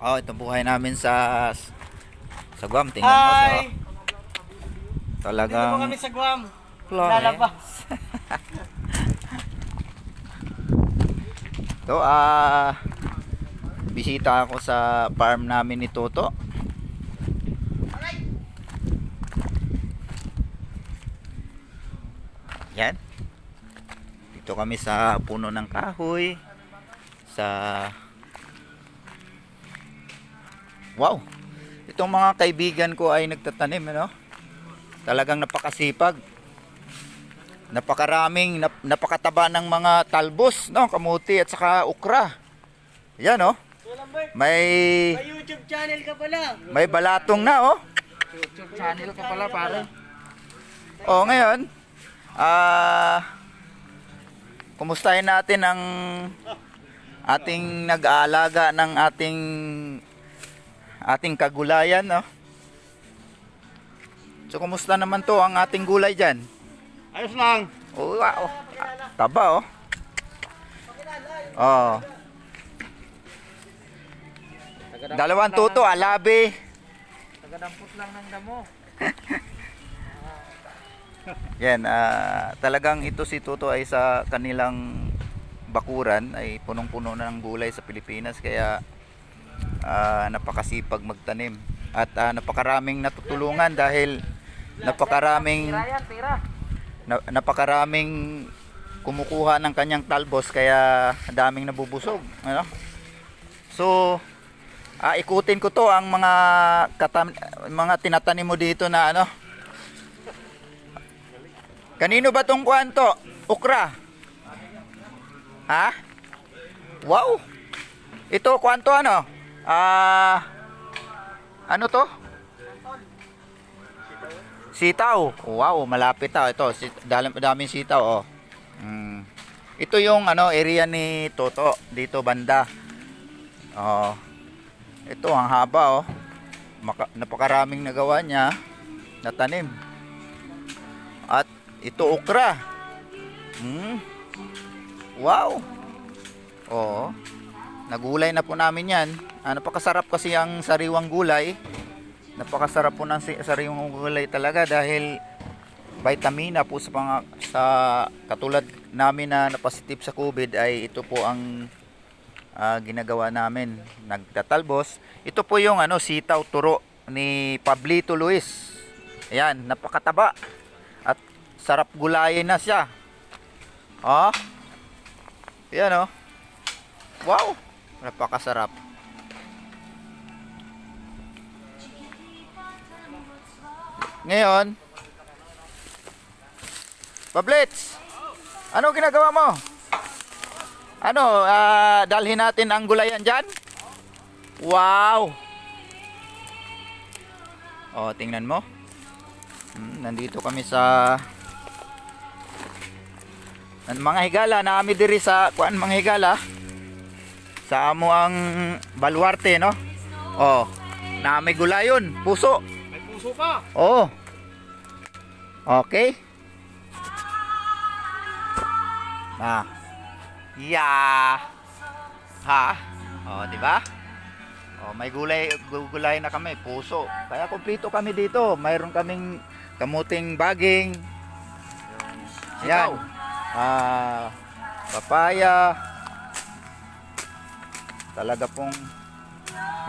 Oh, ito buhay namin sa sa Guam. Tingnan mo. Hi! So, Dito po talagang kami sa Guam. Flores. Lalabas. So, ah bisita ako sa farm namin ni Toto. Yan. Dito kami sa puno ng kahoy. Sa Wow. Itong mga kaibigan ko ay nagtatanim, ano? Talagang napakasipag. Napakaraming, nap- napakataba ng mga talbos, no? Kamuti at saka ukra. Yan, oh. Kuya Lambert, May may YouTube channel ka pala. may balatong na, oh. YouTube channel ka pala, pare. Oh, ngayon, ah kumustahin natin ang ating nag-aalaga ng ating ating kagulayan, no? So, kumusta naman to ang ating gulay dyan? Ayos lang. Oh, wow. Taba, oh. Oh. Dalawang tuto, alabi. Tagadampot lang ng damo. Yan, ah, talagang ito si Tuto ay sa kanilang bakuran ay punong-puno na ng gulay sa Pilipinas kaya ah, napakasipag magtanim at ah, napakaraming natutulungan dahil napakaraming na, napakaraming kumukuha ng kanyang talbos kaya daming nabubusog ano? So ah, ikutin ko to ang mga katam, mga tinatanim mo dito na ano? Kanino ba tong kwanto? Ukra ha? Wow! Ito kwanto ano ah ano to Sitaw. Wow, malapit ah. Ito, si, dami, daming sitaw oh. Mm. Ito yung ano area ni Toto dito banda. Oh. Ito ang haba oh. Maka, napakaraming nagawa niya na tanim. At ito okra. Mm. Wow. Oo. Nagulay na po namin 'yan. Ah, napakasarap kasi ang sariwang gulay. Napakasarap po ng sariwang gulay talaga dahil vitamina po sa mga sa katulad namin na napositive sa COVID ay ito po ang ah, ginagawa namin. Nagtatalbos. Ito po yung ano sitaw turo ni Pablito Luis. Ayan napakataba. At sarap gulayin na siya. Oh yan oh. Wow napakasarap Ngayon, Pablitz, ano ginagawa mo? Ano, ah, dalhin natin ang gulayan dyan? Wow! O, tingnan mo. Hmm, nandito kami sa mga higala, naami diri sa kuan mga higala. Sa amo ang baluarte, no? Oh, naami gulayon, puso. May puso pa. Oh. Okay. Ah. Yeah. Ha? Oh, di ba? Oh, may gulay gulay na kami, puso. Kaya kumpleto kami dito. Mayroon kaming kamuting baging. Yan. Ah, papaya. Talaga pong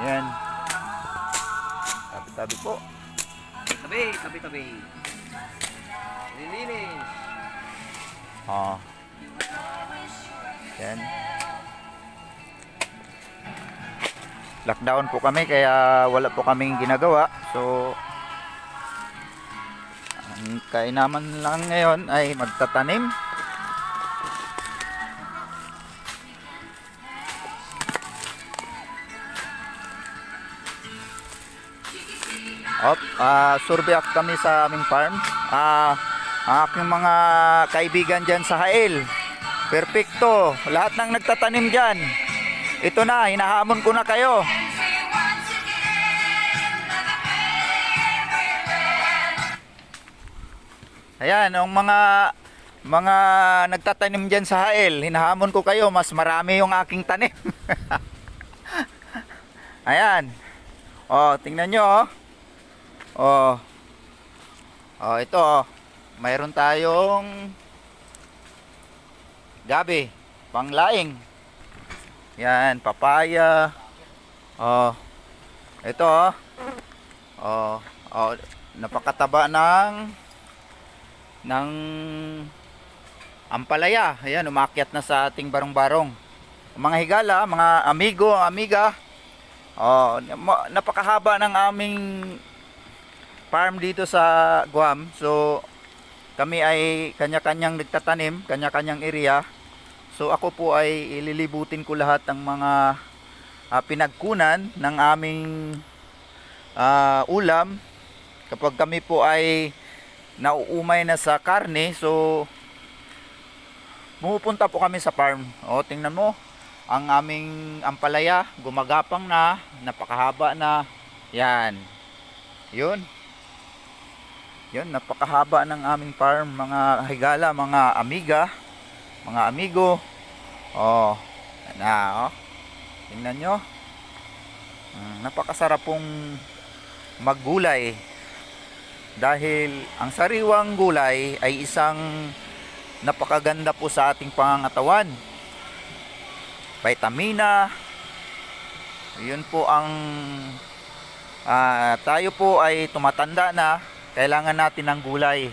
yan. Tabi-tabi po. Tabi, tabi, tabi. Lilinis. Oh. Yan. Lockdown po kami kaya wala po kaming ginagawa. So ang kainaman lang ngayon ay magtatanim. Op, ah survey up kami sa aming farm. Ang aking mga kaibigan diyan sa Hail. Perfecto. Lahat ng nagtatanim diyan. Ito na, hinahamon ko na kayo. Ayan, ang mga mga nagtatanim diyan sa Hail, hinahamon ko kayo, mas marami yung aking tanim. Ayan. Oh, tingnan nyo oh. Oh. Oh, ito oh. Mayroon tayong gabi, panglaing. Yan, papaya. Oh. Ito oh. Oh, oh, napakataba ng ng ampalaya. Ayan, umakyat na sa ating barong-barong. Mga higala, mga amigo, amiga. Oh, napakahaba ng aming farm dito sa Guam. So, kami ay kanya-kanyang nagtatanim, kanya-kanyang area. So, ako po ay ililibutin ko lahat ng mga ah, pinagkunan ng aming ah, ulam. Kapag kami po ay nauumay na sa karne so pumupunta po kami sa farm. O tingnan mo ang aming ampalaya gumagapang na napakahaba na. Yan. Yun yun napakahaba ng aming farm mga higala mga amiga mga amigo. Oh na oh. Tingnan nyo. Mm, napakasarap pong maggulay. Dahil ang sariwang gulay ay isang napakaganda po sa ating pangangatawan. Vitamina, yun po ang ah, tayo po ay tumatanda na, kailangan natin ng gulay.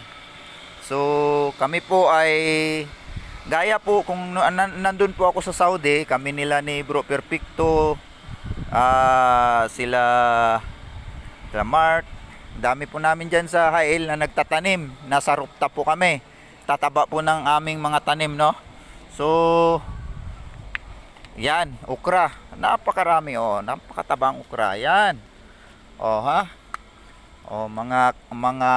So kami po ay gaya po kung nandun po ako sa Saudi, kami nila ni Bro Perfecto, ah sila sila Mark, dami po namin dyan sa Hail na nagtatanim. Nasa rooftop po kami. Tataba po ng aming mga tanim, no? So, yan, okra. Napakarami, oh. Napakatabang okra. Yan. Oh, ha? Oh, mga, mga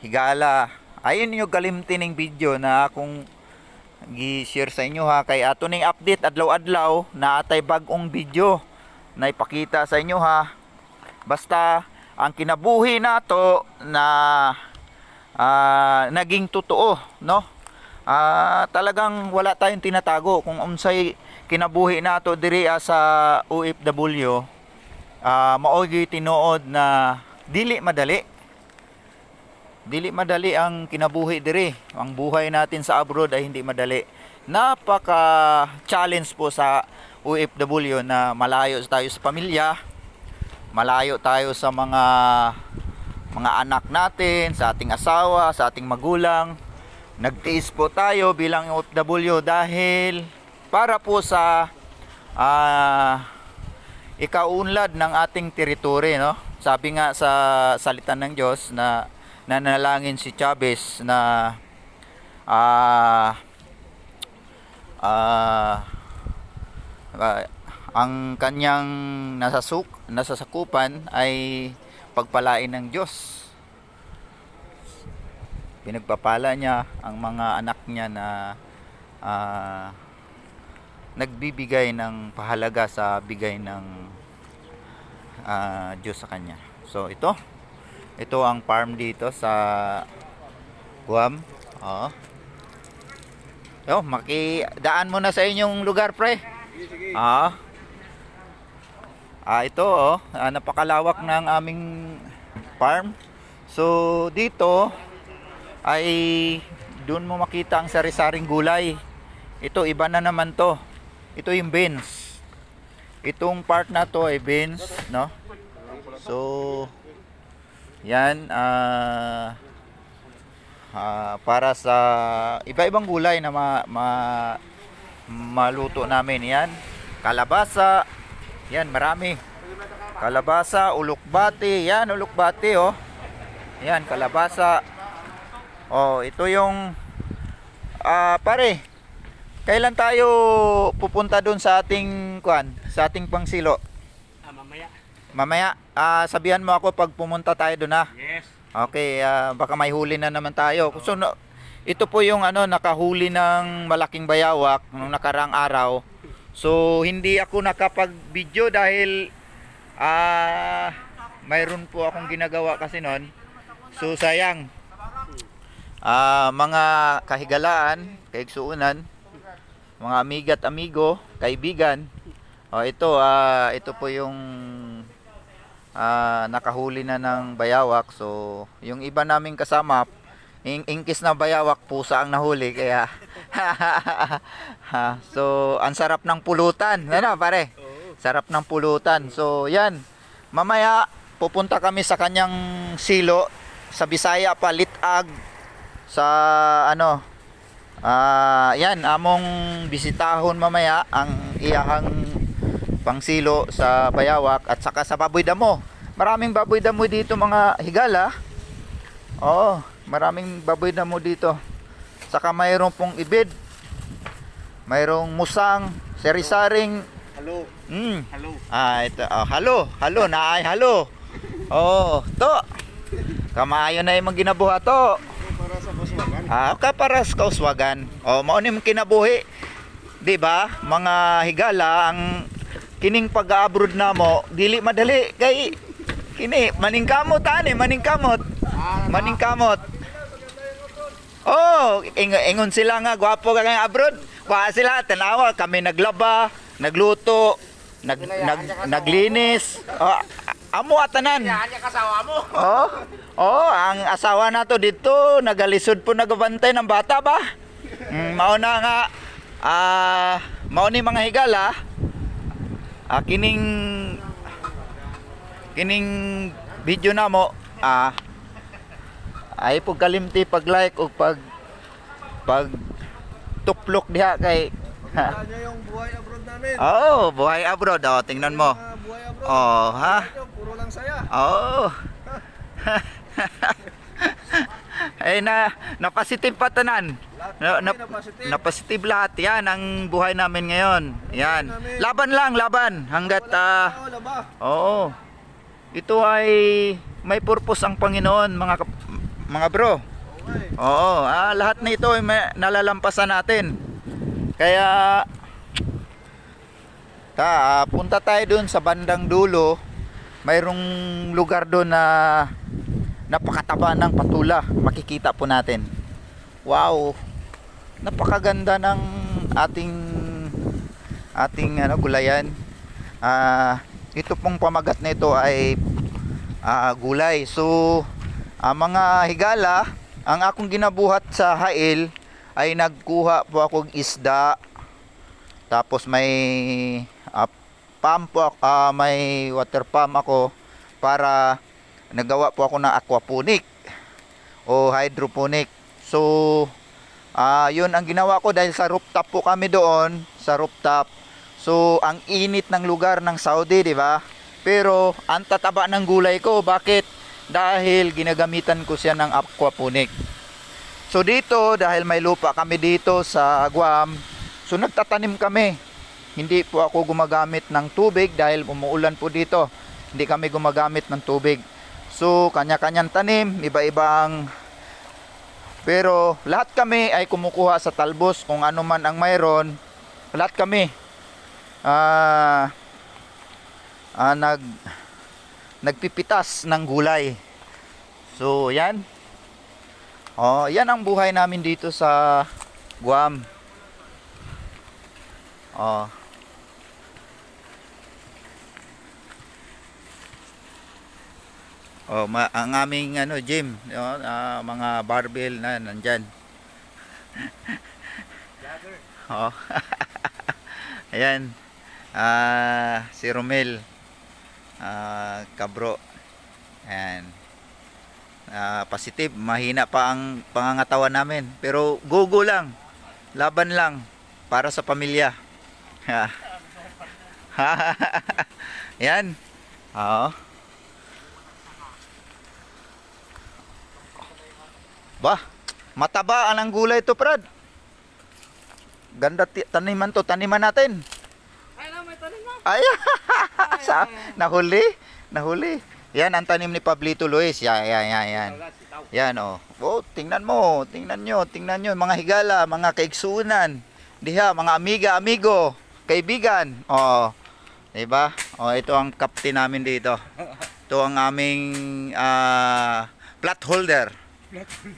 higala. Ayun yung galimtining video na akong gi-share sa inyo ha? Kay ato ning update adlaw-adlaw na atay bag-ong video na ipakita sa inyo ha? Basta ang kinabuhi nato na ah, naging totoo no? Ah, talagang wala tayong tinatago. Kung unsay kinabuhi nato diri ah, sa OFW ah mao gyud tinuod na dili madali dili madali ang kinabuhi diri. Ang buhay natin sa abroad ay hindi madali. Napaka challenge po sa OFW na malayo tayo sa pamilya, malayo tayo sa mga mga anak natin, sa ating asawa, sa ating magulang. Nagtiis po tayo bilang OFW dahil para po sa ah ikaunlad ng ating teritoryo, no? Sabi nga sa salita ng Diyos na nanalangin si Chavez na ah ah ah, ang kanyang nasasuk nasasakupan ay pagpalain ng Diyos. Pinagpapala niya ang mga anak niya na ah, nagbibigay ng pahalaga sa bigay ng ah, Diyos sa kanya. So ito, ito ang farm dito sa Guam. Oh. Yo, makidaan mo na sa inyong lugar, pre. Ah. Ah, ito oh, ah, napakalawak ng aming farm. So dito ay doon mo makita ang sari-saring gulay. Ito iba na naman to. Ito yung beans. Itong part na to ay beans, no? So yan ah ah, para sa iba-ibang gulay na ma, ma- maluto namin yan. Kalabasa. Yan, marami. Kalabasa, ulukbati. Yan, ulukbati, oh. Yan, kalabasa. Oh, ito yung ah pare. Kailan tayo pupunta doon sa ating kwan, sa ating pangsilo? Ah, mamaya. Mamaya, ah sabihan mo ako pag pumunta tayo doon ha. Yes. Okay, ah, baka may huli na naman tayo. So, no, ito po yung ano, nakahuli ng malaking bayawak nung nakarang araw. So, hindi ako nakapag-video dahil ah mayroon po akong ginagawa kasi noon. So, sayang. Ah, mga kahigalaan, kaigsuunan, mga amiga at amigo, kaibigan, Oh, ito ah ito po yung ah nakahuli na ng bayawak. So, yung iba naming kasama in ingkis na bayawak pusa ang nahuli kaya ha, so ang sarap ng pulutan. Ano pare? Sarap ng pulutan. So yan. Mamaya pupunta kami sa kanyang silo sa Bisaya pa Litag sa ano ah yan among bisitahon mamaya ang iyahang pangsilo sa Bayawak at saka sa Baboy Damo maraming Baboy Damo dito mga higala Oo, maraming baboy na mo dito. Saka mayroon pong ibid. Mayroong musang, sari-saring. Hello. Mm. Hello. Ah, ito. Oh, halo, halo, naay halo. Oh, to. Kamayo na yung ginabuha to. Para sa buswagan. Ah, kaparas kauswagan. Oh, mao ni kinabuhi. 'Di ba? Mga higala ang kining pag-abroad na mo, dili madali kay kini maningkamot ani, maningkamot. Maningkamot. Oh, ing ingon sila nga gwapo ka nga abroad. Wa sila tanawa kami naglaba, nagluto, nag, nag naglinis. Oh, amo atanan. Kasawa mo. Oh, oh, ang asawa na to dito, nagalisod po nagabantay ng bata ba? Mm, mao na nga, ah, mao ni mga higala, ah, kining, kining video na mo, ah, ay pag kalimti pag like o pag pag tuplok diha kay ha. Yung buhay abroad namin. Oh, buhay abroad oh, tingnan mo. Mga buhay abroad. Oh, ha? Puro lang saya. Oo. Ay na napasitive pa tanan. Na, na, Napasitive. lahat. Yan ang buhay namin ngayon. Yan. Laban lang, laban hanggat ba? Oo. Ito ay may purpose ang Panginoon, mga mga bro. Oo, ah, lahat na ito ay may, nalalampasan natin. Kaya ta, ah, punta tayo doon sa bandang dulo. Mayroong lugar doon na napakataba ng patula. Makikita po natin. Wow. Napakaganda ng ating ating ano gulayan. Ah, ito pong pamagat nito ay ah, gulay. So, ang mga higala, ang akong ginabuhat sa hail ay nagkuha po akong isda. Tapos may ah, pump po, ako- ah, may water pump ako para nagawa po ako ng aquaponic o hydroponic. So, ah yun ang ginawa ko dahil sa rooftop po kami doon, sa rooftop. So, ang init ng lugar ng Saudi, di ba? Pero, ang tataba ng gulay ko, bakit? Dahil ginagamitan ko siya ng aquaponic. So, dito, dahil may lupa kami dito sa Guam, so nagtatanim kami. Hindi po ako gumagamit ng tubig dahil umuulan po dito. Hindi kami gumagamit ng tubig. So, kanya-kanyang tanim, iba-ibang pero lahat kami ay kumukuha sa talbos kung ano man ang mayroon. Lahat kami ah ah, nag nagpipitas ng gulay. So, yan. Oh, yan ang buhay namin dito sa Guam. Oh. Oh, ma- ang aming ano gym, no, ah, mga barbell na nandyan. oh. Ayan. Ah, si Romel. Ah, kabro. Ayan. Ah, positive, mahina pa ang pangangatawan namin. Pero go-go lang. Laban lang para sa pamilya. Yan. Oo. Ba, mataba ang gulay to, Brad. Ganda taniman to, taniman natin. Ay na, may tanim na. Ay, sa, nahuli, nahuli. Yan ang tanim ni Pablito Luis. Yan, yan, yan, yan. Yan, oh. Oh, tingnan mo, tingnan nyo, tingnan nyo, mga higala, mga kaigsunan. Diha, mga amiga, amigo, kaibigan. Oh, diba? Oh, ito ang captain namin dito. Ito ang aming ah, plot holder.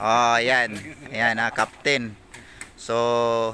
Oh, yan. Yan, ah, captain. So,